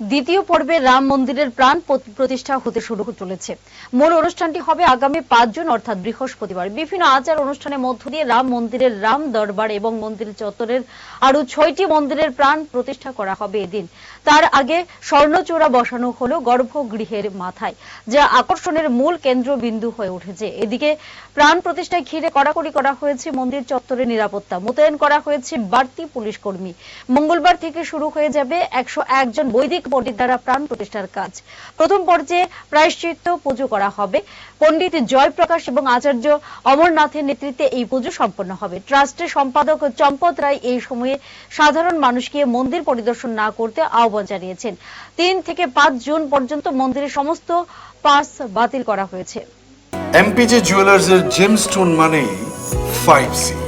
দ্বিতীয় পর্বে রাম মন্দিরের প্রাণ প্রতিষ্ঠা হতে শুরু চলেছে। মূল অনুষ্ঠানটি হবে আগামী পাঁচ জুন, অর্থাৎ বৃহস্পতিবার। বিভিন্ন আচার অনুষ্ঠানের মধ্য দিয়ে রাম মন্দিরের রাম দরবার এবং মন্দির চত্বরের আরও ছয়টি মন্দিরের প্রাণ প্রতিষ্ঠা করা হবে এদিন। তার আগে স্বর্ণচূড়া বসানো হলো গর্ভগৃহের মাথায়, যা আকর্ষণের মূল কেন্দ্রবিন্দু হয়ে উঠেছে। এদিকে প্রাণ প্রতিষ্ঠায় ঘিরে কড়াকড়ি করা হয়েছে মন্দির চত্বরের নিরাপত্তা। মোতায়েন করা হয়েছে বাড়তি পুলিশ কর্মী। মঙ্গলবার থেকে শুরু হয়ে যাবে একশো একজন বৈদিক পণ্ডিত দ্বারা প্রাণ প্রতিষ্ঠার কাজ। প্রথম পর্যায়ে প্রায়শ্চিত্ত পুজো করা হবে। পণ্ডিত জয়প্রকাশ এবং আচার্য অমরনাথের নেতৃত্বে এই পুজো সম্পন্ন হবে। ট্রাস্টের সম্পাদক চম্পত রায় এই সময়ে সাধারণ মানুষকে মন্দির পরিদর্শন না করতে আহ্বান জানিয়েছেন। তিন থেকে পাঁচ জুন পর্যন্ত মন্দিরের সমস্ত পাস বাতিল করা হয়েছে। এমপিজে জুয়েলার্সের জেমস্টোন মানেই ফাইভ সি